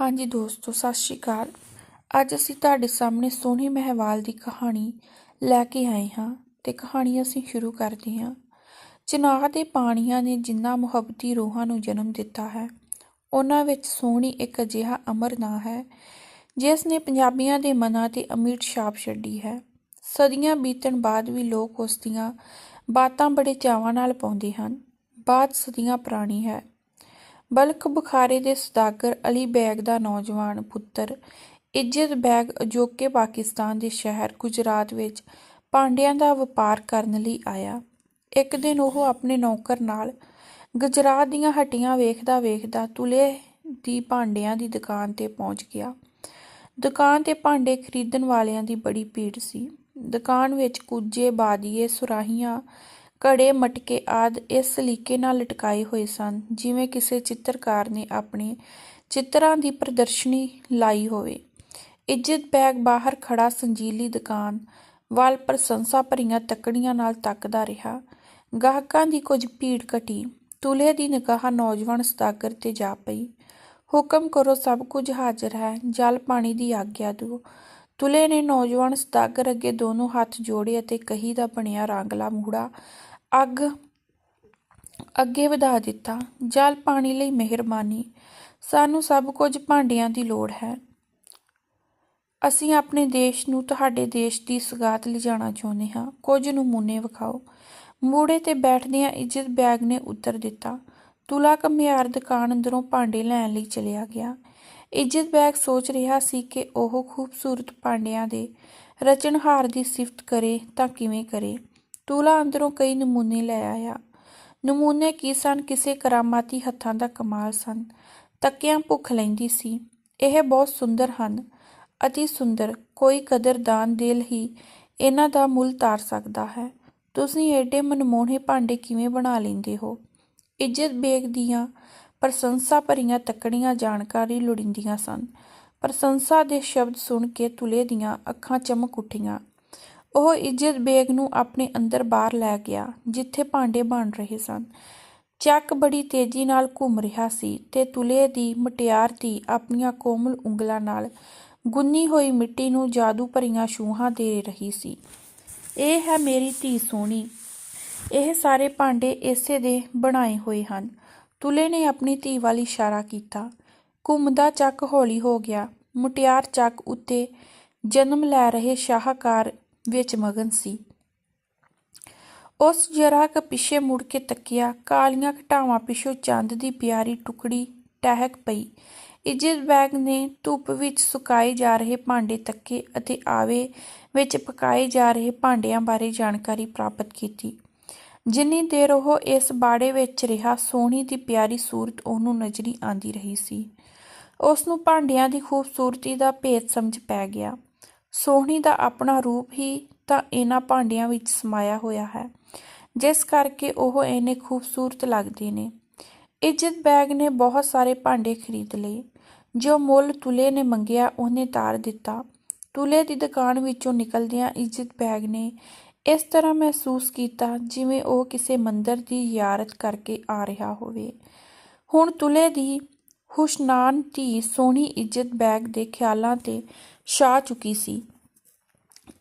ਹਾਂਜੀ ਦੋਸਤੋ, ਸਤਿ ਸ਼੍ਰੀ ਅਕਾਲ। ਅੱਜ ਅਸੀਂ ਤੁਹਾਡੇ ਸਾਹਮਣੇ ਸੋਹਣੀ ਮਹਿਵਾਲ ਦੀ ਕਹਾਣੀ ਲੈ ਕੇ ਆਏ ਹਾਂ ਤੇ ਕਹਾਣੀ ਅਸੀਂ ਸ਼ੁਰੂ ਕਰਦੇ ਹਾਂ। ਚਨਾਹ ਦੇ ਪਾਣੀਆਂ ਨੇ ਜਿੰਨਾ ਮੁਹੱਬਤੀ ਰੂਹਾਂ ਨੂੰ ਜਨਮ ਦਿੱਤਾ ਹੈ, ਉਹਨਾਂ ਵਿੱਚ ਸੋਹਣੀ ਇੱਕ ਅਜਿਹਾ ਅਮਰ ਨਾਂ ਹੈ, ਜਿਸ ਨੇ ਪੰਜਾਬੀਆਂ ਦੇ ਮਨਾਂ ਤੇ ਅਮੀਰ ਛਾਪ ਛੱਡੀ ਹੈ। ਸਦੀਆਂ ਬੀਤਣ ਬਾਅਦ ਵੀ ਲੋਕ ਉਸ ਦੀਆਂ ਬਾਤਾਂ ਬੜੇ ਚਾਵਾਂ ਨਾਲ ਪਾਉਂਦੇ ਹਨ। ਬਾਤ ਸਦੀਆਂ ਪੁਰਾਣੀ ਹੈ। ਬਲਕ ਬੁਖਾਰੇ ਦੇ ਸਦਾਗਰ ਅਲੀ ਬੈਗ ਦਾ ਨੌਜਵਾਨ ਪੁੱਤਰ, ਇੱਜ਼ਤ ਬੈਗ ਅਜੋਕੇ ਪਾਕਿਸਤਾਨ ਦੇ ਸ਼ਹਿਰ ਗੁਜਰਾਤ ਵਿੱਚ ਭਾਂਡਿਆਂ ਦਾ ਵਪਾਰ ਕਰਨ ਲਈ ਆਇਆ। ਇੱਕ ਦਿਨ ਉਹ ਆਪਣੇ ਨੌਕਰ ਨਾਲ ਗੁਜਰਾਤ ਦੀਆਂ ਹੱਟੀਆਂ ਵੇਖਦਾ ਵੇਖਦਾ ਤੁਲੇ ਦੀ ਭਾਂਡਿਆਂ ਦੀ ਦੁਕਾਨ ਤੇ ਪਹੁੰਚ ਗਿਆ। ਦੁਕਾਨ ਤੇ ਭਾਂਡੇ ਖਰੀਦਣ ਵਾਲਿਆਂ ਦੀ ਬੜੀ ਭੀੜ ਸੀ। ਦੁਕਾਨ ਵਿੱਚ ਕੁੱਜੇ ਬਾਦੀਏ ਸੁਰਾਹੀਆਂ ਘੜੇ, ਮਟਕੇ ਆਦਿ ਇਸ ਸਲੀਕੇ ਨਾਲ ਲਟਕਾਏ ਹੋਏ ਸਨ, ਜਿਵੇਂ ਕਿਸੇ ਚਿੱਤਰਕਾਰ ਨੇ ਆਪਣੇ ਚਿੱਤਰਾਂ ਦੀ ਪ੍ਰਦਰਸ਼ਨੀ ਲਾਈ ਹੋਵੇ। ਇੱਜ਼ਤ ਬੈਗ ਬਾਹਰ ਖੜਾ ਸੰਜੀਲੀ ਦੁਕਾਨ ਵੱਲ ਪ੍ਰਸ਼ੰਸਾ ਭਰੀਆਂ ਤੱਕੜੀਆਂ ਨਾਲ ਤੱਕਦਾ ਰਿਹਾ। ਗਾਹਕਾਂ ਦੀ ਕੁਝ ਭੀੜ ਘਟੀ। ਤੁਲੇ ਦੀ ਨਿਗਾਹ ਨੌਜਵਾਨ ਸਦਾਗਰ ਤੇ ਜਾ ਪਈ। ਹੁਕਮ ਕਰੋ, ਸਭ ਕੁਝ ਹਾਜ਼ਰ ਹੈ, ਜਲ ਪਾਣੀ ਦੀ ਆਗਿਆ ਦਿਓ। ਤੁਲੇ ਨੇ ਨੌਜਵਾਨ ਸਦਾਗਰ ਅੱਗੇ ਦੋਨੋਂ ਹੱਥ ਜੋੜੇ ਅਤੇ ਕਹੀ ਦਾ ਬਣਿਆ ਰਾਂਗਲਾ ਮੂੜਾ ਅੱਗ। ਅੱਗੇ ਵਧਾ ਦਿੱਤਾ। ਜਲ ਪਾਣੀ ਲਈ ਮਿਹਰਬਾਨੀ। ਸਾਨੂੰ ਸਭ ਕੁਝ ਭਾਂਡਿਆਂ ਦੀ ਲੋੜ ਹੈ। ਅਸੀਂ ਆਪਣੇ ਦੇਸ਼ ਨੂੰ ਤੁਹਾਡੇ ਦੇਸ਼ ਦੀ ਸਗਾਤ ਲਿਜਾਣਾ ਚਾਹੁੰਦੇ ਹਾਂ। ਕੁਝ ਨਮੂਨੇ ਵਿਖਾਓ। ਮੂੜੇ ਤੇ ਬੈਠਦਿਆਂ ਇੱਜ਼ਤ ਬੈਗ ਨੇ ਉੱਤਰ ਦਿੱਤਾ। ਤੁਲਾ ਕਮਿਆਰ ਦੁਕਾਨ ਅੰਦਰੋਂ ਭਾਂਡੇ ਲੈਣ ਲਈ ਚਲਿਆ ਗਿਆ। ਇੱਜ਼ਤ ਬੈਗ ਸੋਚ ਰਿਹਾ ਸੀ ਕਿ ਉਹ ਖੂਬਸੂਰਤ ਭਾਂਡਿਆਂ ਦੇ ਰਚਨਹਾਰ ਦੀ ਸਿਫਤ ਕਰੇ ਤਾਂ ਕਿਵੇਂ ਕਰੇ। ਤੁਲਾ ਅੰਦਰੋਂ ਕਈ ਨਮੂਨੇ ਲੈ ਆਇਆ। ਨਮੂਨੇ ਕੀ ਸਨ? ਕਿਸੇ ਕਰਾਮਾਤੀ ਹੱਥਾਂ ਦਾ ਕਮਾਲ ਸਨ। ਤੱਕਿਆਂ ਭੁੱਖ ਲੈਂਦੀ ਸੀ। ਇਹ ਬਹੁਤ ਸੁੰਦਰ ਹਨ। ਅਤੀ ਸੁੰਦਰ, ਕੋਈ ਕਦਰਦਾਨ ਦਿਲ ਹੀ ਇਹਨਾਂ ਦਾ ਮੁੱਲ ਤਾਰ ਸਕਦਾ ਹੈ। ਤੁਸੀਂ ਏਡੇ ਮਨਮੋਹਣੇ ਭਾਂਡੇ ਕਿਵੇਂ ਬਣਾ ਲੈਂਦੇ ਹੋ? ਇੱਜ਼ਤ ਬੇਗ ਦੀਆਂ ਪ੍ਰਸ਼ੰਸਾ ਭਰੀਆਂ ਤੱਕੜੀਆਂ ਜਾਣਕਾਰੀ ਲੋੜੀਂਦੀਆਂ ਸਨ। ਪ੍ਰਸ਼ੰਸਾ ਦੇ ਸ਼ਬਦ ਸੁਣ ਕੇ ਤੁਲੇ ਦੀਆਂ ਅੱਖਾਂ ਚਮਕ ਉੱਠੀਆਂ। ਉਹ ਇੱਜ਼ਤ ਬੇਗ ਨੂੰ ਆਪਣੇ ਅੰਦਰ ਬਾਹਰ ਲੈ ਗਿਆ, ਜਿੱਥੇ ਭਾਂਡੇ ਬਣ ਰਹੇ ਸਨ। ਚੱਕ ਬੜੀ ਤੇਜ਼ੀ ਨਾਲ ਘੁੰਮ ਰਿਹਾ ਸੀ ਤੇ ਤੁਲੇ ਦੀ ਮਟਿਆਰ ਧੀ ਆਪਣੀਆਂ ਕੋਮਲ ਉਂਗਲਾਂ ਨਾਲ ਗੁੰਨੀ ਹੋਈ ਮਿੱਟੀ ਨੂੰ ਜਾਦੂ ਭਰੀਆਂ ਛੂਹਾਂ ਦੇ ਰਹੀ ਸੀ। ਇਹ ਹੈ ਮੇਰੀ ਧੀ ਸੋਹਣੀ। ਇਹ ਸਾਰੇ ਭਾਂਡੇ ਇਸੇ ਦੇ ਬਣਾਏ ਹੋਏ ਹਨ। ਤੁਲੇ ਨੇ ਆਪਣੀ ਧੀ ਵੱਲ ਇਸ਼ਾਰਾ ਕੀਤਾ। ਘੁੰਮਦਾ ਚੱਕ ਹੌਲੀ ਹੋ ਗਿਆ। ਮੁਟਿਆਰ ਚੱਕ ਉੱਤੇ ਜਨਮ ਲੈ ਰਹੇ ਸ਼ਾਹਕਾਰ ਵਿੱਚ ਮਗਨ ਸੀ। ਉਸ ਜਰਾ ਕ ਪਿੱਛੇ ਮੁੜ ਕੇ ਤੱਕਿਆ, ਕਾਲੀਆਂ ਘਟਾਵਾਂ ਪਿੱਛੋਂ ਚੰਦ ਦੀ ਪਿਆਰੀ ਟੁਕੜੀ ਟਹਿਕ ਪਈ। ਇੱਜ਼ਤ ਬੈਗ ਨੇ ਧੁੱਪ ਵਿੱਚ ਸੁਕਾਏ ਜਾ ਰਹੇ ਭਾਂਡੇ ਤੱਕੇ ਅਤੇ ਆਵੇ ਵਿੱਚ ਪਕਾਏ ਜਾ ਰਹੇ ਭਾਂਡਿਆਂ ਬਾਰੇ ਜਾਣਕਾਰੀ ਪ੍ਰਾਪਤ ਕੀਤੀ। ਜਿੰਨੀ ਦੇਰ ਉਹ ਇਸ ਬਾੜੇ ਵਿੱਚ ਰਿਹਾ, ਸੋਹਣੀ ਦੀ ਪਿਆਰੀ ਸੂਰਤ ਉਹਨੂੰ ਨਜ਼ਰੀ ਆਂਦੀ ਰਹੀ ਸੀ। ਉਸ ਨੂੰ ਭਾਂਡਿਆਂ ਦੀ ਖੂਬਸੂਰਤੀ ਦਾ ਭੇਦ ਸਮਝ ਪੈ ਗਿਆ। ਸੋਹਣੀ ਦਾ ਆਪਣਾ ਰੂਪ ਹੀ ਤਾਂ ਇਹਨਾਂ ਭਾਂਡਿਆਂ ਵਿੱਚ ਸਮਾਇਆ ਹੋਇਆ ਹੈ। ਜਿਸ ਕਰਕੇ ਉਹ ਇੰਨੇ ਖੂਬਸੂਰਤ ਲੱਗਦੇ ਨੇ। ਇੱਜ਼ਤ ਬੈਗ ਨੇ ਬਹੁਤ ਸਾਰੇ ਭਾਂਡੇ ਖਰੀਦ ਲਏ। ਜੋ ਮੁੱਲ ਤੁਲੇ ਨੇ ਮੰਗਿਆ, ਉਹਨੇ ਤਾਰ ਦਿੱਤਾ। ਤੁਲੇ ਦੀ ਦੁਕਾਨ ਵਿੱਚੋਂ ਨਿਕਲਦਿਆਂ ਇੱਜ਼ਤ ਬੈਗ ਨੇ ਇਸ ਤਰ੍ਹਾਂ ਮਹਿਸੂਸ ਕੀਤਾ ਜਿਵੇਂ ਉਹ ਕਿਸੇ ਮੰਦਰ ਦੀ ਜ਼ਿਆਰਤ ਕਰਕੇ ਆ ਰਿਹਾ ਹੋਵੇ। ਹੁਣ ਤੁਲੇ ਦੀ ਹੁਸ਼ਨਾਨ ਧੀ ਸੋਹਣੀ ਇੱਜ਼ਤ ਬੈਗ ਦੇ ਖਿਆਲਾਂ ਤੇ ਛਾ ਚੁੱਕੀ ਸੀ।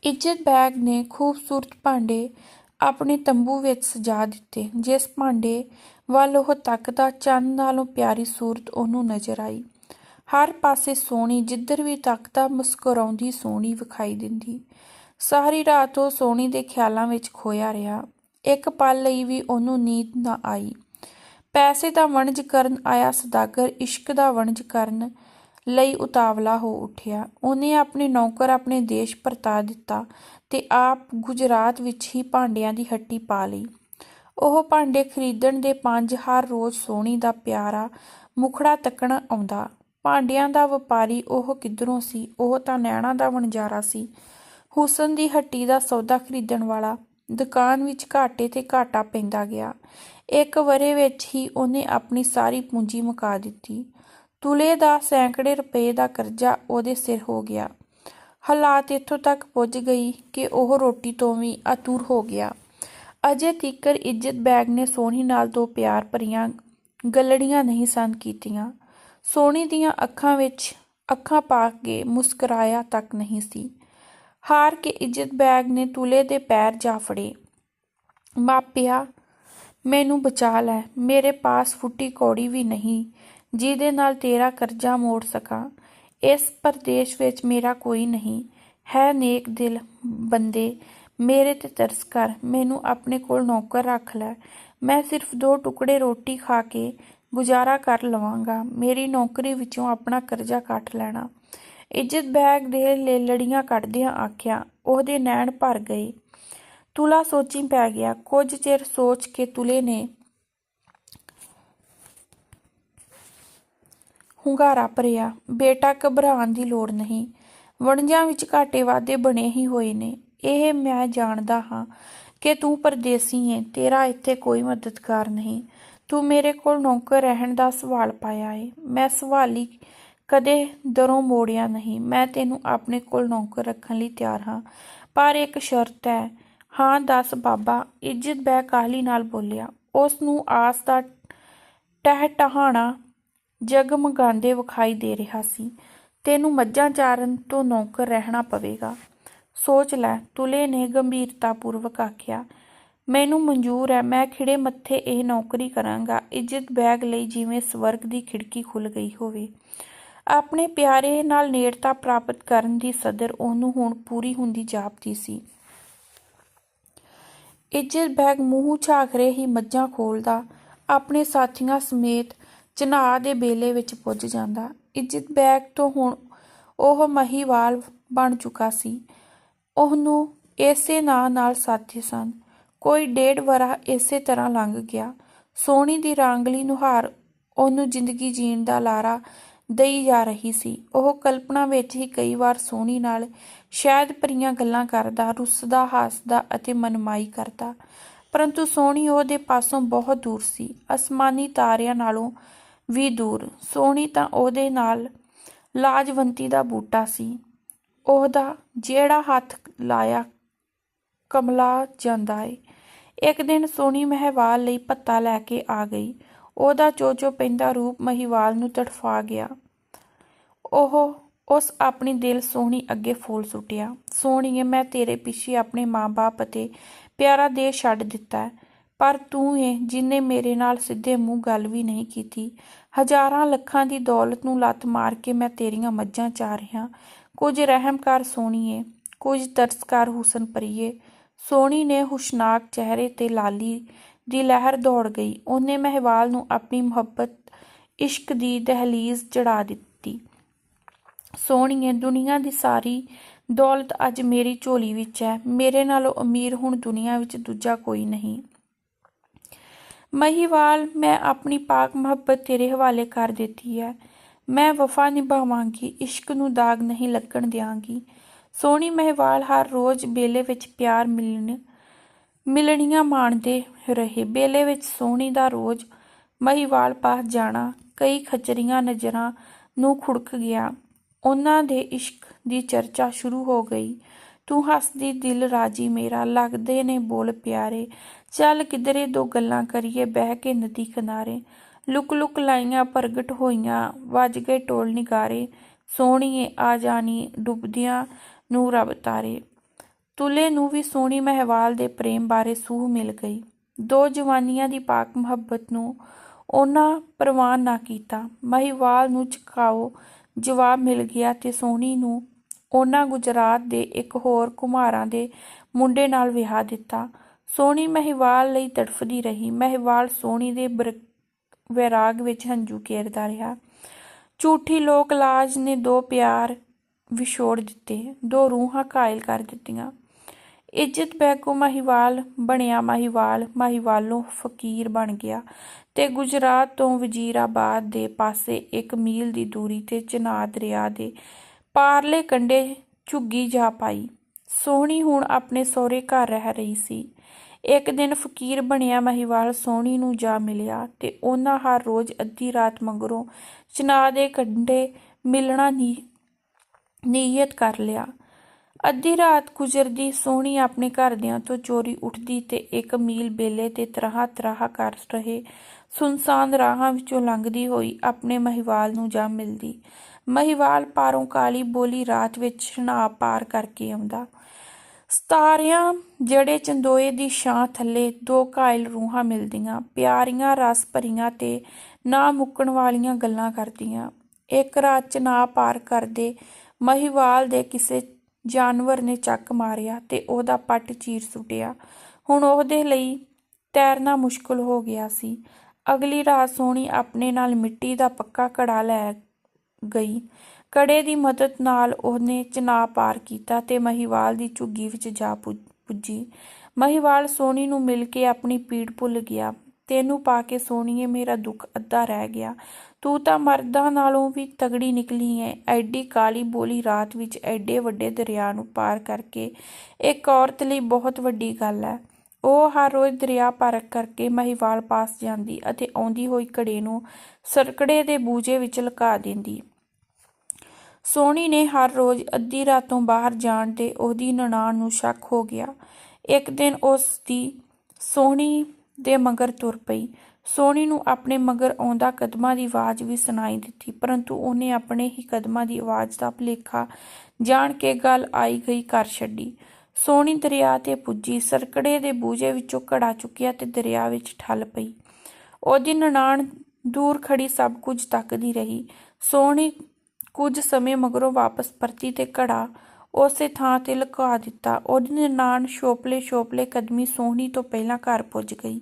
ਇੱਜ਼ਤ ਬੈਗ ਨੇ ਖੂਬਸੂਰਤ ਭਾਂਡੇ ਆਪਣੇ ਤੰਬੂ ਵਿੱਚ ਸਜਾ ਦਿੱਤੇ, ਜਿਸ ਭਾਂਡੇ ਵੱਲ ਉਹ ਤੱਕਦਾ ਚੰਨ ਨਾਲੋਂ ਪਿਆਰੀ ਸੂਰਤ ਉਹਨੂੰ ਨਜ਼ਰ ਆਈ। ਹਰ ਪਾਸੇ ਸੋਹਣੀ, ਜਿੱਧਰ ਵੀ ਤੱਕਦਾ ਮੁਸਕਰਾਉਂਦੀ ਸੋਹਣੀ ਵਿਖਾਈ ਦਿੰਦੀ। ਸਾਰੀ ਰਾਤ ਉਹ ਸੋਹਣੀ ਦੇ ਖਿਆਲਾਂ ਵਿੱਚ ਖੋਇਆ ਰਿਹਾ। ਇੱਕ ਪਲ ਲਈ ਵੀ ਉਹਨੂੰ ਨੀਂਦ ਨਾ ਆਈ। ਪੈਸੇ ਦਾ ਵਣਜ ਕਰਨ ਆਇਆ ਸਦਾਗਰ, ਇਸ਼ਕ ਦਾ ਵਣਜ ਕਰਨ ਲਈ ਉਤਾਵਲਾ ਹੋ ਉੱਠਿਆ। ਉਹਨੇ ਆਪਣੇ ਨੌਕਰ ਆਪਣੇ ਦੇਸ਼ ਪਰਤਾ ਦਿੱਤਾ ਤੇ ਆਪ ਗੁਜਰਾਤ ਵਿੱਚ ਹੀ ਭਾਂਡਿਆਂ ਦੀ ਹੱਟੀ ਪਾ ਲਈ। ਉਹ ਭਾਂਡੇ ਖਰੀਦਣ ਦੇ ਪੰਜ ਹਰ ਰੋਜ਼ ਸੋਹਣੀ ਦਾ ਪਿਆਰਾ ਮੁਖੜਾ ਤੱਕਣ ਆਉਂਦਾ। ਭਾਂਡਿਆਂ ਦਾ ਵਪਾਰੀ ਉਹ ਕਿੱਧਰੋਂ ਸੀ? ਉਹ ਤਾਂ ਨੈਣਾ ਦਾ ਵਣਜਾਰਾ ਸੀ। ਹੁਸਨ ਦੀ ਹੱਟੀ ਦਾ ਸੌਦਾ ਖਰੀਦਣ ਵਾਲਾ ਦੁਕਾਨ ਵਿੱਚ ਘਾਟੇ ਤੇ ਘਾਟਾ ਪੈਂਦਾ ਗਿਆ। ਇੱਕ ਵਰੇ ਵਿੱਚ ਹੀ ਉਹਨੇ ਆਪਣੀ ਸਾਰੀ ਪੂੰਜੀ ਮੁਕਾ ਦਿੱਤੀ। ਤੁਲੇ ਦਾ ਸੈਂਕੜੇ ਰੁਪਏ ਦਾ ਕਰਜ਼ਾ ਉਹਦੇ ਸਿਰ ਹੋ ਗਿਆ। ਹਾਲਾਤ ਇੱਥੋਂ ਤੱਕ ਪੁੱਜ ਗਈ ਕਿ ਉਹ ਰੋਟੀ ਤੋਂ ਵੀ ਅਤੂਰ ਹੋ ਗਿਆ। ਅਜੇ ਤੀਕਰ ਇੱਜ਼ਤ ਬੈਗ ਨੇ ਸੋਹਣੀ ਨਾਲ ਦੋ ਪਿਆਰ ਭਰੀਆਂ ਗੱਲੜੀਆਂ ਨਹੀਂ ਸਨ ਕੀਤੀਆਂ। ਸੋਹਣੀ ਦੀਆਂ ਅੱਖਾਂ ਵਿੱਚ ਅੱਖਾਂ ਪਾ ਕੇ ਮੁਸਕਰਾਇਆ ਤੱਕ ਨਹੀਂ ਸੀ। ਹਾਰ ਕੇ ਇੱਜ਼ਤ ਬੈਗ ਨੇ ਤੁਲੇ ਦੇ ਪੈਰ ਜਾ ਫੜੇ। ਮਾਪਿਆ, ਮੈਨੂੰ ਬਚਾ ਲੈ, ਮੇਰੇ ਪਾਸ ਫੁੱਟੀ ਕੌੜੀ ਵੀ ਨਹੀਂ। ਜਿਹਦੇ ਨਾਲ ਤੇਰਾ ਕਰਜ਼ਾ ਮੋੜ ਸਕਾਂ। ਇਸ ਪ੍ਰਦੇਸ਼ ਵਿੱਚ ਮੇਰਾ ਕੋਈ ਨਹੀਂ। ਹੈ ਨੇਕ ਦਿਲ ਬੰਦੇ, ਮੇਰੇ ਤੇ ਤਰਸ ਕਰ। ਮੈਨੂੰ ਆਪਣੇ ਕੋਲ ਨੌਕਰ ਰੱਖ ਲੈ। ਮੈਂ ਸਿਰਫ ਦੋ ਟੁਕੜੇ ਰੋਟੀ ਖਾ ਕੇ ਗੁਜ਼ਾਰਾ ਕਰ ਲਵਾਂਗਾ। ਮੇਰੀ ਨੌਕਰੀ ਵਿੱਚੋਂ ਆਪਣਾ ਕਰਜ਼ਾ ਕੱਟ ਲੈਣਾ। ਇੱਜ਼ਤ ਬੈਗ ਦੇ ਲੈ ਲੜੀਆਂ ਕੱਢਦਿਆਂ ਆਖਿਆ, ਉਹਦੇ ਨੈਣ ਭਰ ਗਏ। ਤੁਲਾ ਸੋਚੀ ਪੈ ਗਿਆ। ਕੁਝ ਚਿਰ ਸੋਚ ਕੇ ਤੁਲੇ ਨੇ ਹੁੰਗਾਰਾ ਭਰਿਆ। ਬੇਟਾ ਘਬਰਾਉਣ ਦੀ ਲੋੜ ਨਹੀਂ। ਵਣਜਾਂ ਵਿੱਚ ਘਾਟੇ ਵਾਧੇ ਬਣੇ ਹੀ ਹੋਏ ਨੇ। ਇਹ ਮੈਂ ਜਾਣਦਾ ਹਾਂ ਕਿ ਤੂੰ ਪਰਦੇਸੀ ਹੈ ਤੇਰਾ ਇੱਥੇ ਕੋਈ ਮਦਦਗਾਰ ਨਹੀਂ। ਤੂੰ ਮੇਰੇ ਕੋਲ ਨੌਕਰ ਰਹਿਣ ਦਾ ਸਵਾਲ ਪਾਇਆ ਹੈ ਮੈਂ ਸਵਾਲੀ ਕਦੇ ਦਰੋਂ ਮੋੜਿਆ ਨਹੀਂ। ਮੈਂ ਤੈਨੂੰ ਆਪਣੇ ਕੋਲ ਨੌਕਰ ਰੱਖਣ ਲਈ ਤਿਆਰ ਹਾਂ। ਪਰ ਇੱਕ ਸ਼ਰਤ ਹੈ। ਹਾਂ, ਦੱਸ ਬਾਬਾ। ਇੱਜ਼ਤ ਬੈ ਕਾਹਲੀ ਨਾਲ ਬੋਲਿਆ। ਉਸ ਨੂੰ ਆਸ ਦਾ ਟਹਿ ਟਹਾਣਾ ਜਗਮਗਾਉਂਦੇ ਵਿਖਾਈ ਦੇ ਰਿਹਾ ਸੀ। ਤੈਨੂੰ ਮੱਝਾਂ ਚਾਰਨ ਤੋਂ ਨੌਕਰ ਰਹਿਣਾ ਪਵੇਗਾ। ਸੋਚ ਲੈ, ਤੁਲੇ ਨੇ ਗੰਭੀਰਤਾਪੂਰਵਕ ਆਖਿਆ। ਮੈਨੂੰ ਮਨਜ਼ੂਰ ਹੈ ਮੈਂ ਖਿੜੇ ਮੱਥੇ ਇਹ ਨੌਕਰੀ ਕਰਾਂਗਾ। ਇੱਜ਼ਤ ਬੈਗ ਲਈ ਜਿਵੇਂ ਸਵਰਗ ਦੀ ਖਿੜਕੀ ਖੁੱਲ ਗਈ ਹੋਵੇ। ਆਪਣੇ ਪਿਆਰੇ ਨਾਲ ਨੇੜਤਾ ਪ੍ਰਾਪਤ ਕਰਨ ਦੀ ਸਦਰ ਉਹਨੂੰ ਹੁਣ ਪੂਰੀ ਹੁੰਦੀ ਜਾਪਦੀ ਸੀ। ਇੱਜ਼ਤ ਬੈਗ ਮੂੰਹ ਝਾਕਰੇ ਹੀ ਮੱਝਾਂ ਖੋਲਦਾ ਆਪਣੇ ਸਾਥੀਆਂ ਸਮੇਤ ਚਨਾਹ ਦੇ ਬੇਲੇ ਵਿੱਚ ਪੁੱਜ ਜਾਂਦਾ। ਇੱਜ਼ਤ ਬੈਗ ਤੋਂ ਹੁਣ ਉਹ ਮਹੀਵਾਲ ਬਣ ਚੁੱਕਾ ਸੀ। ਉਹਨੂੰ ਇਸੇ ਨਾਂ ਨਾਲ ਸਾਥੀ ਸਨ। ਕੋਈ ਡੇਢ ਵਰਾ ਇਸੇ ਤਰ੍ਹਾਂ ਲੰਘ ਗਿਆ। ਸੋਹਣੀ ਦੀ ਰਾਂਗਲੀ ਨੁਹਾਰ ਉਹਨੂੰ ਜ਼ਿੰਦਗੀ ਜੀਣ ਦਾ ਲਾਰਾ ਦਈ ਜਾ ਰਹੀ ਸੀ। ਉਹ ਕਲਪਨਾ ਵਿੱਚ ਹੀ ਕਈ ਵਾਰ ਸੋਹਣੀ ਨਾਲ ਸ਼ਾਇਦ ਭਰੀਆਂ ਗੱਲਾਂ ਕਰਦਾ, ਰੁੱਸਦਾ, ਹੱਸਦਾ ਅਤੇ ਮਨਮਾਈ ਕਰਦਾ। ਪਰੰਤੂ ਸੋਹਣੀ ਉਹਦੇ ਪਾਸੋਂ ਬਹੁਤ ਦੂਰ ਸੀ। ਅਸਮਾਨੀ ਤਾਰਿਆਂ ਨਾਲੋਂ ਵੀ ਦੂਰ। ਸੋਹਣੀ ਤਾਂ ਉਹਦੇ ਨਾਲ ਲਾਜਵੰਤੀ ਦਾ ਬੂਟਾ ਸੀ। ਉਹਦਾ ਜਿਹੜਾ ਹੱਥ ਲਾਇਆ ਕਮਲਾ ਜਾਂਦਾ ਏ। ਇੱਕ ਦਿਨ ਸੋਹਣੀ ਮਹਿਵਾਲ ਲਈ ਪੱਤਾ ਲੈ ਕੇ ਆ ਗਈ। ਉਹਦਾ ਚੋਚੋ ਪੈਂਦਾ ਰੂਪ ਮਹੀਵਾਲ ਨੂੰ ਤੜਫਾ ਗਿਆ। ਉਹ ਉਸ ਆਪਣੀ ਦਿਲ ਸੋਹਣੀ ਅੱਗੇ ਫੋਲ ਸੁੱਟਿਆ। ਸੋਹਣੀਏ ਮੈਂ ਤੇਰੇ ਪਿੱਛੇ ਆਪਣੇ ਮਾਂ-ਬਾਪ ਅਤੇ ਪਿਆਰਾ ਦੇਸ਼ ਛੱਡ ਦਿੱਤਾ ਪਰ ਤੂੰ ਏ, ਜਿਨੇ ਮੇਰੇ ਨਾਲ ਸਿੱਧੇ ਮੂੰਹ ਗੱਲ ਵੀ ਨਹੀਂ ਕੀਤੀ। ਹਜ਼ਾਰਾਂ ਲੱਖਾਂ ਦੀ ਦੌਲਤ ਨੂੰ ਲੱਤ ਮਾਰ ਕੇ ਮੈਂ ਤੇਰੀਆਂ ਮੱਝਾਂ ਚਾਰ ਰਿਹਾ। ਕੁਝ ਰਹਿਮ ਕਰ ਸੋਹਣੀਏ ਕੁਝ ਤਰਸ ਕਰ ਹੁਸਨ ਪਰੀਏ ਸੋਹਣੀ ਨੇ ਹੁਸ਼ਨਾਕ ਚਿਹਰੇ ਤੇ ਲਾਲੀ ਦੀ ਲਹਿਰ ਦੌੜ ਗਈ। ਉਹਨੇ ਮਹਿਵਾਲ ਨੂੰ ਆਪਣੀ ਮੁਹੱਬਤ, ਇਸ਼ਕ ਦੀ ਦਹਲੀਜ਼ ਚੜਾ ਦਿੱਤੀ। ਸੋਹਣੀਏ ਦੁਨੀਆ ਦੀ ਸਾਰੀ ਦੌਲਤ ਅੱਜ ਮੇਰੀ ਝੋਲੀ ਵਿੱਚ ਹੈ। ਮੇਰੇ ਨਾਲੋਂ ਅਮੀਰ ਹੁਣ ਦੁਨੀਆ ਵਿੱਚ ਦੂਜਾ ਕੋਈ ਨਹੀਂ। ਮਹੀਵਾਲ, ਮੈਂ ਆਪਣੀ ਪਾਕ ਮੁਹੱਬਤ ਤੇਰੇ ਹਵਾਲੇ ਕਰ ਦਿੱਤੀ ਹੈ। ਮੈਂ ਵਫਾ ਨਿਭਾਵਾਂਗੀ, ਇਸ਼ਕ ਨੂੰ ਦਾਗ ਨਹੀਂ ਲੱਗਣ ਦਿਆਂਗੀ। ਸੋਹਣੀ ਮਹਿਵਾਲ, ਹਰ ਰੋਜ਼ ਬੇਲੇ ਵਿੱਚ ਪਿਆਰ ਮਿਲਣ, ਮਿਲਣੀਆਂ ਮਾਣਦੇ ਰਹੇ। ਬੇਲੇ ਵਿੱਚ ਸੋਹਣੀ ਦਾ ਰੋਜ਼, ਮਹੀਵਾਲ ਪਾਸ ਜਾਣਾ, ਕਈ ਖਚਰੀਆਂ ਨਜ਼ਰਾਂ ਨੂੰ ਖੁੜਕ ਗਿਆ। ਉਹਨਾਂ ਦੇ ਇਸ਼ਕ ਦੀ ਚਰਚਾ ਸ਼ੁਰੂ ਹੋ ਗਈ। ਤੂੰ ਹੱਸਦੀ ਦਿਲ ਰਾਜੀ ਮੇਰਾ, ਲੱਗਦੇ ਨੇ ਬੋਲ ਪਿਆਰੇ। ਚੱਲ ਕਿਧਰੇ ਦੋ ਗੱਲਾਂ ਕਰੀਏ, ਬਹਿ ਕੇ ਨਦੀ ਕਿਨਾਰੇ। ਲੁਕ ਲੁਕ ਲਾਈਆਂ ਪ੍ਰਗਟ ਹੋਈਆਂ, ਵੱਜ ਗਏ ਟੋਲ ਨਿਗਾਰੇ। ਸੋਹਣੀਏ, ਆ ਜਾਣੀ ਡੁੱਬਦਿਆਂ ਨੂੰ ਰੱਬ ਤਾਰੇ। ਤੁਲੇ ਨੂੰ ਵੀ ਸੋਹਣੀ ਮਹਿਵਾਲ ਦੇ ਪ੍ਰੇਮ ਬਾਰੇ ਸੂਹ ਮਿਲ ਗਈ। ਦੋ ਜਵਾਨੀਆਂ ਦੀ ਪਾਕ ਮੁਹੱਬਤ ਨੂੰ ਉਹਨਾਂ ਪ੍ਰਵਾਨ ਨਾ ਕੀਤਾ। ਮਹਿਵਾਲ ਨੂੰ ਚਕਾਓ ਜਵਾਬ ਮਿਲ ਗਿਆ ਤੇ ਸੋਹਣੀ ਨੂੰ ਉਹਨਾਂ ਗੁਜਰਾਤ ਦੇ ਇੱਕ ਹੋਰ ਕੁਮਾਰਾਂ ਦੇ ਮੁੰਡੇ ਨਾਲ ਵਿਆਹ ਦਿੱਤਾ। ਸੋਹਣੀ ਮਹਿਵਾਲ ਲਈ ਤੜਫਦੀ ਰਹੀ। ਮਹਿਵਾਲ ਸੋਹਣੀ ਦੇ ਵੈਰਾਗ ਵਿੱਚ ਹੰਝੂ ਕੇਰਦਾ ਰਿਹਾ। ਝੂਠੀ ਲੋਕ ਲਾਜ ਨੇ ਦੋ ਪਿਆਰ ਵਿਛੋੜ ਦਿੱਤੇ, ਦੋ ਰੂਹਾਂ ਕਾਇਲ ਕਰ ਦਿੱਤੀਆਂ। ਇੱਜ਼ਤ ਬੈਗੋ ਮਹੀਵਾਲ ਬਣਿਆ ਮਹੀਵਾਲ, ਮਹੀਵਾਲੋਂ ਫਕੀਰ ਬਣ ਗਿਆ ਤੇ ਗੁਜਰਾਤ ਤੋਂ ਵਜ਼ੀਰਾਬਾਦ ਦੇ ਪਾਸੇ ਇੱਕ ਮੀਲ ਦੀ ਦੂਰੀ ਤੇ ਚਨਾਹ ਦਰਿਆ ਦੇ ਪਾਰਲੇ ਕੰਢੇ ਝੁੱਗੀ ਜਾ ਪਾਈ। ਸੋਹਣੀ ਹੁਣ ਆਪਣੇ ਸਹੁਰੇ ਘਰ ਰਹਿ ਰਹੀ ਸੀ। ਇੱਕ ਦਿਨ ਫਕੀਰ ਬਣਿਆ ਮਹੀਵਾਲ ਸੋਹਣੀ ਨੂੰ ਜਾ ਮਿਲਿਆ ਤੇ ਉਹਨਾਂ ਹਰ ਰੋਜ਼ ਅੱਧੀ ਰਾਤ ਮਗਰੋਂ ਚਨਾਹ ਦੇ ਕੰਢੇ ਮਿਲਣਾ ਨੀ, ਨੀਅਤ ਕਰ ਲਿਆ। ਅੱਧੀ ਰਾਤ ਗੁਜ਼ਰਦੀ ਸੋਹਣੀ ਆਪਣੇ ਘਰਦਿਆਂ ਤੋਂ ਚੋਰੀ ਉੱਠਦੀ ਤੇ ਇੱਕ ਮੀਲ ਬੇਲੇ ਤੇ ਤਰਾਹ ਤਰਾਹ ਕਰ ਰਹੇ ਸੁਨਸਾਨ ਰਾਹਾਂ ਵਿੱਚੋਂ ਲੰਘਦੀ ਹੋਈ ਆਪਣੇ ਮਹੀਵਾਲ ਨੂੰ ਜਾ ਮਿਲਦੀ। ਮਹੀਵਾਲ ਪਾਰੋਂ ਕਾਲੀ ਬੋਲੀ ਰਾਤ ਵਿੱਚ ਸ਼ਨਾਬ ਪਾਰ ਕਰਕੇ ਆਉਂਦਾ। ਸਤਾਰਿਆਂ ਜੜੇ ਚੰਦੋਏ ਦੀ ਛਾਂ ਥੱਲੇ ਦੋ ਘਾਇਲ ਰੂਹਾਂ ਮਿਲਦੀਆਂ, ਪਿਆਰੀਆਂ, ਰਸ ਭਰੀਆਂ ਤੇ ਨਾ ਮੁੱਕਣ ਵਾਲੀਆਂ ਗੱਲਾਂ ਕਰਦੀਆਂ। ਇੱਕ ਰਾਤ ਚ ਨਾ ਪਾਰ ਕਰਦੇ ਮਹੀਵਾਲ ਦੇ ਕਿਸੇ ਜਾਨਵਰ ਨੇ ਚੱਕ ਮਾਰਿਆ ਤੇ ਉਹਦਾ ਪੱਟ ਚੀਰ ਸੁੱਟਿਆ। ਹੁਣ ਉਹਦੇ ਲਈ ਤੈਰਨਾ ਮੁਸ਼ਕਲ ਹੋ ਗਿਆ ਸੀ। ਅਗਲੀ ਰਾਤ ਸੋਹਣੀ ਆਪਣੇ ਨਾਲ ਮਿੱਟੀ ਦਾ ਪੱਕਾ ਘੜਾ ਲੈ ਗਈ। ਕੜੇ ਦੀ ਮਦਦ ਨਾਲ ਉਹਨੇ ਚਨਾਬ ਪਾਰ ਕੀਤਾ ਤੇ ਮਹੀਵਾਲ ਦੀ ਝੁੱਗੀ ਵਿੱਚ ਜਾ ਪੁੱਜੀ ਮਹੀਵਾਲ ਸੋਹਣੀ ਨੂੰ ਮਿਲ ਕੇ ਆਪਣੀ ਪੀੜ ਭੁੱਲ ਗਿਆ। ਤੈਨੂੰ ਪਾ ਕੇ ਸੋਹਣੀਏ ਮੇਰਾ ਦੁੱਖ ਅੱਧਾ ਰਹਿ ਗਿਆ। ਤੂੰ ਤਾਂ ਮਰਦਾਂ ਨਾਲੋਂ ਵੀ ਤਗੜੀ ਨਿਕਲੀ ਐ। ਐਡੀ ਕਾਲੀ ਬੋਲੀ ਰਾਤ ਵਿੱਚ ਐਡੇ ਵੱਡੇ ਦਰਿਆ ਨੂੰ ਪਾਰ ਕਰਕੇ। ਇੱਕ ਔਰਤ ਲਈ ਬਹੁਤ ਵੱਡੀ ਗੱਲ ਹੈ ਉਹ ਹਰ ਰੋਜ਼ ਦਰਿਆ ਪਾਰ ਕਰਕੇ ਮਹੀਵਾਲ ਪਾਸ ਜਾਂਦੀ ਅਤੇ ਆਉਂਦੀ ਹੋਈ ਘੜੇ ਨੂੰ ਸਰਕੜੇ ਦੇ ਬੂਝੇ ਵਿੱਚ ਲੁਕਾ ਦਿੰਦੀ। ਸੋਹਣੀ ਨੇ ਹਰ ਰੋਜ਼ ਅੱਧੀ ਰਾਤੋਂ ਬਾਹਰ ਜਾਣ ਤੇ ਉਹਦੀ ਨਨਾਣ ਨੂੰ ਸ਼ੱਕ ਹੋ ਗਿਆ। ਇੱਕ ਦਿਨ ਉਸ ਦੀ ਸੋਹਣੀ ਦੇ ਮਗਰ ਤੁਰ ਪਈ। ਸੋਹਣੀ ਨੂੰ ਆਪਣੇ ਮਗਰ ਆਉਂਦਾ ਕਦਮਾਂ ਦੀ ਆਵਾਜ਼ ਵੀ ਸੁਣਾਈ ਦਿੱਤੀ, ਪਰੰਤੂ ਉਹਨੇ ਆਪਣੇ ਹੀ ਕਦਮਾਂ ਦੀ ਆਵਾਜ਼ ਦਾ ਭੁਲੇਖਾ ਜਾਣ ਕੇ ਗੱਲ ਆਈ ਗਈ ਕਰ ਛੱਡੀ। ਸੋਹਣੀ ਦਰਿਆ ਤੇ ਪੁੱਜੀ, ਸਰਕੜੇ ਦੇ ਬੂਝੇ ਵਿੱਚੋਂ ਘੜਾ ਚੁੱਕਿਆ ਤੇ ਦਰਿਆ ਵਿੱਚ ਠੱਲ ਪਈ। ਉਹਦੀ ਨਨਾਣ ਦੂਰ ਖੜੀ ਸਭ ਕੁਝ ਤੱਕਦੀ ਰਹੀ। ਸੋਹਣੀ ਕੁਝ ਸਮੇਂ ਮਗਰੋਂ ਵਾਪਸ ਪਰਤੀ ਤੇ ਘੜਾ ਉਸੇ ਥਾਂ ਤੇ ਲੁਕਾ ਦਿੱਤਾ। ਉਹਦੀ ਨਨਾਣ ਛੋਪਲੇ ਛੋਪਲੇ ਕਦਮੀ ਸੋਹਣੀ ਤੋਂ ਪਹਿਲਾਂ ਘਰ ਪੁੱਜ ਗਈ।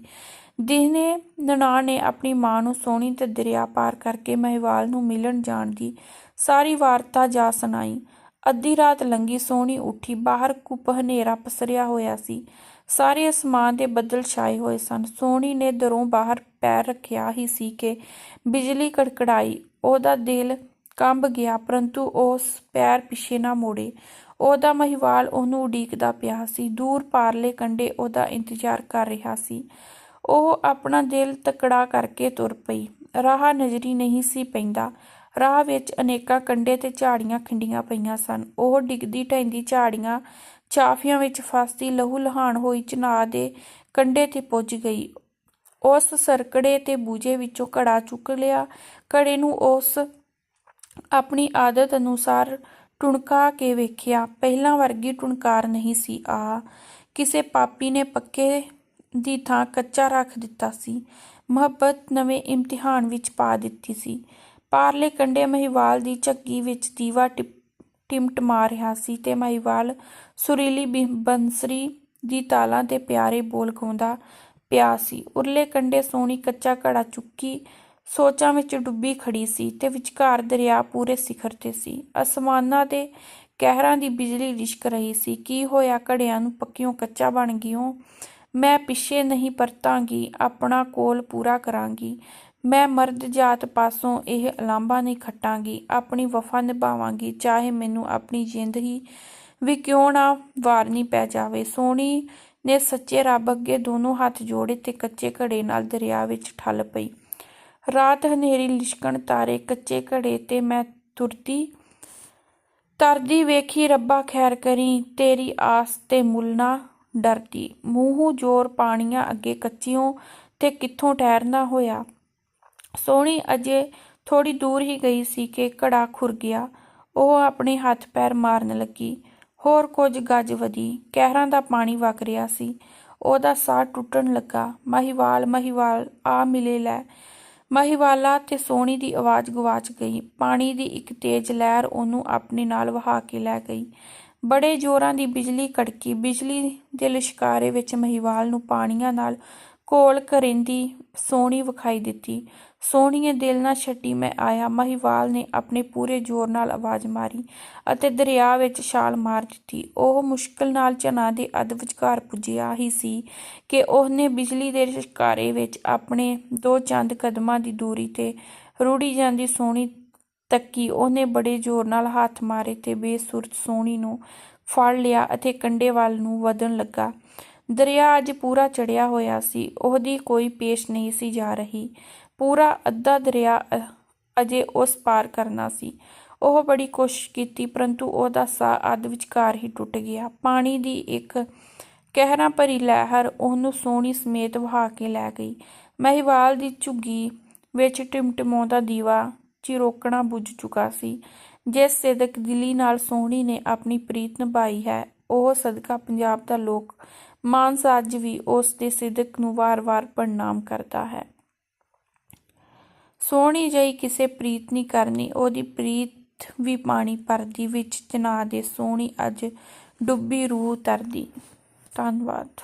ਦਿਨੇ ਨਨਾਣ ਨੇ ਆਪਣੀ ਮਾਂ ਨੂੰ ਸੋਹਣੀ ਤੇ ਦਰਿਆ ਪਾਰ ਕਰਕੇ ਮਹਿਵਾਲ ਨੂੰ ਮਿਲਣ ਜਾਣ ਦੀ ਸਾਰੀ ਵਾਰਤਾ ਜਾ ਸੁਣਾਈ। ਅੱਧੀ ਰਾਤ ਲੰਗੀ ਸੋਹਣੀ ਉੱਠੀ, ਬਾਹਰ ਕੁੱਪ ਹਨੇਰਾ ਪਸਰਿਆ ਹੋਇਆ ਸੀ। ਸਾਰੇ ਅਸਮਾਨ ਦੇ ਬੱਦਲ ਛਾਏ ਹੋਏ ਸਨ। ਸੋਹਣੀ ਨੇ ਦਰੋਂ ਬਾਹਰ ਪੈਰ ਰੱਖਿਆ ਹੀ ਸੀ ਕਿ ਬਿਜਲੀ ਕੜਕੜਾਈ, ਉਹਦਾ ਦਿਲ ਕੰਬ ਗਿਆ, ਪਰੰਤੂ ਉਸ ਪੈਰ ਪਿੱਛੇ ਨਾ ਮੋੜੇ। ਉਹਦਾ ਮਹਿਵਾਲ ਉਹਨੂੰ ਉਡੀਕਦਾ ਪਿਆ ਸੀ। ਦੂਰ ਪਾਰਲੇ ਕੰਡੇ ਉਹਦਾ ਇੰਤਜ਼ਾਰ ਕਰ ਰਿਹਾ ਸੀ। ਉਹ ਆਪਣਾ ਦਿਲ ਤਕੜਾ ਕਰਕੇ ਤੁਰ ਪਈ। ਰਾਹ ਨਜ਼ਰੀ ਨਹੀਂ ਸੀ ਪੈਂਦਾ। ਰਾਹ ਵਿੱਚ ਅਨੇਕਾਂ ਕੰਡੇ ਤੇ ਝਾੜੀਆਂ ਖਿੰਡੀਆਂ ਪਈਆਂ ਸਨ। ਉਹ ਡਿੱਗਦੀ ਢੈਂਦੀ ਝਾੜੀਆਂ ਚਾਫੀਆਂ ਵਿੱਚ ਫਸਦੀ ਲਹੂ ਲਹਾਨ ਹੋਈ ਚਨਾਹ ਦੇ ਕੰਡੇ ਤੇ ਪੁੱਜ ਗਈ। ਉਸ ਸਰਕੜੇ ਤੇ ਬੂਝੇ ਵਿੱਚੋਂ ਘੜਾ ਚੁੱਕ ਲਿਆ। ਘੜੇ ਨੂੰ ਉਸ ਆਪਣੀ ਆਦਤ ਅਨੁਸਾਰ ਟੁਣਕਾ ਕੇ ਵੇਖਿਆ। ਪਹਿਲਾਂ ਵਰਗੀ ਟੁਣਕਾਰ ਨਹੀਂ ਸੀ। ਆ ਕਿਸੇ ਪਾਪੀ ਨੇ ਪੱਕੇ ਦੀ ਥਾਂ ਕੱਚਾ ਰੱਖ ਦਿੱਤਾ ਸੀ। ਮੁਹੱਬਤ ਨਵੇਂ ਇਮਤਿਹਾਨ ਵਿੱਚ ਪਾ ਦਿੱਤੀ ਸੀ। ਪਾਰਲੇ ਕੰਡੇ ਮਹੀਵਾਲ ਦੀ ਝੱਗੀ ਵਿੱਚ ਦੀਵਾ ਟਿਪ- ਟਿਮਟਮਾ ਰਿਹਾ ਸੀ ਤੇ ਮਹੀਵਾਲ ਸੁਰੀਲੀ ਬਿ- ਬੰਸਰੀ ਦੀ ਤਾਲਾਂ ਤੇ ਪਿਆਰੇ ਬੋਲ ਗਾਉਂਦਾ ਪਿਆ ਸੀ। ਉਰਲੇ ਕੰਡੇ ਸੋਹਣੀ ਕੱਚਾ ਘੜਾ ਚੁੱਕੀ ਸੋਚਾਂ ਵਿੱਚ ਡੁੱਬੀ ਖੜੀ ਸੀ ਤੇ ਵਿਚਕਾਰ ਦਰਿਆ ਪੂਰੇ ਸਿਖਰ ਤੇ ਸੀ। ਅਸਮਾਨਾਂ ਦੇ ਕਹਿਰਾਂ ਦੀ ਬਿਜਲੀ ਲਿਸ਼ਕ ਰਹੀ ਸੀ। ਕੀ ਹੋਇਆ? ਘੜਿਆਂ ਨੂੰ ਪੱਕਿਓਂ ਕੱਚਾ ਬਣ ਗਿਓ। ਮੈਂ ਪਿੱਛੇ ਨਹੀਂ ਪਰਤਾਂਗੀ, ਆਪਣਾ ਕੋਲ ਪੂਰਾ ਕਰਾਂਗੀ। ਮੈਂ ਮਰਦ ਜਾਤ ਪਾਸੋਂ ਇਹ ਅਲਾਂਭਾ ਨਹੀਂ ਖੱਟਾਂਗੀ। ਆਪਣੀ ਵਫਾ ਨਿਭਾਵਾਂਗੀ। ਚਾਹੇ ਮੈਨੂੰ ਆਪਣੀ ਜਿੰਦ ਹੀ ਵੀ ਕਿਉਂ ਨਾ ਵਾਰਨੀ ਪੈ ਜਾਵੇ। ਸੋਹਣੀ ਨੇ ਸੱਚੇ ਰੱਬ ਅੱਗੇ ਦੋਨੋਂ ਹੱਥ ਜੋੜੇ ਤੇ ਕੱਚੇ ਘੜੇ ਨਾਲ ਦਰਿਆ ਵਿੱਚ ਠੱਲ ਪਈ। ਰਾਤ ਹਨੇਰੀ ਲਿਸ਼ਕਣ ਤਾਰੇ ਕੱਚੇ ਘੜੇ ਤੇ ਮੈਂ ਤੁਰਦੀ। ਤਰਦੀ ਵੇਖੀ ਰੱਬਾ ਖੈਰ ਕਰੀ, ਤੇਰੀ ਆਸ ਤੇ ਮੁੱਲ ਡਰਦੀ। ਮੂੰਹੋਂ ਜ਼ੋਰ ਪਾਣੀਆਂ ਅੱਗੇ ਕੱਚਿਓਂ ਤੇ ਕਿੱਥੋਂ ਠਹਿਰਨਾ ਹੋਇਆ। ਸੋਹਣੀ ਅਜੇ ਥੋੜੀ ਦੂਰ ਹੀ ਗਈ ਸੀ ਕਿ ਘੜਾ ਖੁਰ ਗਿਆ। ਉਹ ਆਪਣੇ ਹੱਥ ਪੈਰ ਮਾਰਨ ਲੱਗੀ। ਹੋਰ ਕੁਝ ਗੱਜ ਵਧੀ। ਕਹਿਰਾਂ ਦਾ ਪਾਣੀ ਵਗ ਰਿਹਾ ਸੀ। ਉਹਦਾ ਸਾਹ ਟੁੱਟਣ ਲੱਗਾ। ਮਹੀਵਾਲ ਮਹੀਵਾਲ, ਆ ਮਿਲੇ ਲੈ। ਮਹੀਵਾਲਾ ਤੇ ਸੋਹਣੀ ਦੀ ਆਵਾਜ਼ ਗਵਾਚ ਗਈ। ਪਾਣੀ ਦੀ ਇੱਕ ਤੇਜ਼ ਲਹਿਰ ਉਹਨੂੰ ਆਪਣੇ ਨਾਲ ਵਹਾ ਕੇ ਲੈ ਗਈ। ਬੜੇ ਜ਼ੋਰਾਂ ਦੀ ਬਿਜਲੀ ਕੜਕੀ। ਬਿਜਲੀ ਦੇ ਲਿਸ਼ਕਾਰੇ ਵਿੱਚ ਮਹੀਵਾਲ ਨੂੰ ਪਾਣੀਆਂ ਨਾਲ ਕੋਲ ਕਰਿੰਦੀ ਸੋਹਣੀ ਵਿਖਾਈ ਦਿੱਤੀ। ਸੋਹਣੀਏ ਦਿਲ ਨਾ ਛੱਡੀ ਮੈਂ ਆਇਆ। ਮਹੀਵਾਲ ਨੇ ਆਪਣੇ ਪੂਰੇ ਜ਼ੋਰ ਨਾਲ ਆਵਾਜ਼ ਮਾਰੀ ਅਤੇ ਦਰਿਆ ਵਿੱਚ ਛਾਲ ਮਾਰ ਦਿੱਤੀ। ਉਹ ਮੁਸ਼ਕਲ ਨਾਲ ਚਨਾ ਦੇ ਅੱਧ ਵਿਚਕਾਰ ਪੁੱਜਿਆ ਹੀ ਸੀ ਕਿ ਉਹਨੇ ਬਿਜਲੀ ਦੇ ਲਿਸ਼ਕਾਰੇ ਵਿੱਚ ਆਪਣੇ ਦੋ ਚੰਦ ਕਦਮਾਂ ਦੀ ਦੂਰੀ ਤੇ ਰੁੜੀ ਜਾਂਦੀ ਸੋਹਣੀ ਤੱਕੀ ਉਹਨੇ ਬੜੇ ਜ਼ੋਰ ਨਾਲ ਹੱਥ ਮਾਰੇ ਤੇ ਬੇਸੁਰਤ ਸੋਹਣੀ ਨੂੰ ਫੜ ਲਿਆ ਅਤੇ ਕੰਡੇ ਵੱਲ ਨੂੰ ਵਧਣ ਲੱਗਾ। ਦਰਿਆ ਅੱਜ ਪੂਰਾ ਚੜਿਆ ਹੋਇਆ ਸੀ। ਉਹਦੀ ਕੋਈ ਪੇਸ਼ ਨਹੀਂ ਸੀ ਜਾ ਰਹੀ। ਪੂਰਾ ਅੱਧਾ ਦਰਿਆ ਅ- ਅਜੇ ਉਸ ਪਾਰ ਕਰਨਾ ਸੀ। ਉਹ ਬੜੀ ਕੋਸ਼ਿਸ਼ ਕੀਤੀ, ਪਰੰਤੂ ਉਹਦਾ ਸਾਹ ਅੱਧ ਵਿਚਕਾਰ ਹੀ ਟੁੱਟ ਗਿਆ। ਪਾਣੀ ਦੀ ਇੱਕ ਕਹਿਰਾਂ ਭਰੀ ਲਹਿਰ ਉਹਨੂੰ ਸੋਹਣੀ ਸਮੇਤ ਵਹਾ ਕੇ ਲੈ ਗਈ। ਮਹਿਵਾਲ ਦੀ ਝੁੱਗੀ ਵਿੱਚ ਟਿਮਟਿਮਾਉਂਦਾ ਦੀਵਾ ਚਿਰੋਕਣਾ ਬੁੱਝ ਚੁੱਕਾ ਸੀ। ਜਿਸ ਸਿਦਕ ਦਿਲੀ ਨਾਲ ਸੋਹਣੀ ਨੇ ਆਪਣੀ ਪ੍ਰੀਤ ਨਿਭਾਈ ਹੈ, ਉਹ ਸਦਕਾ ਪੰਜਾਬ ਦਾ ਲੋਕ ਮਾਨਸ ਅੱਜ ਵੀ ਉਸ ਦੇ ਸਿਦਕ ਨੂੰ ਵਾਰ-ਵਾਰ ਪ੍ਰਣਾਮ ਕਰਦਾ ਹੈ। ਸੋਹਣੀ ਜਈ ਕਿਸੇ ਪ੍ਰੀਤ ਨਹੀਂ ਕਰਨੀ, ਉਹਦੀ ਪ੍ਰੀਤ ਵੀ ਪਾਣੀ ਭਰਦੀ, ਵਿੱਚ ਚਨਾ ਦੇ ਸੋਹਣੀ ਅੱਜ ਡੁੱਬੀ ਰੂਹ ਤਰਦੀ। ਧੰਨਵਾਦ।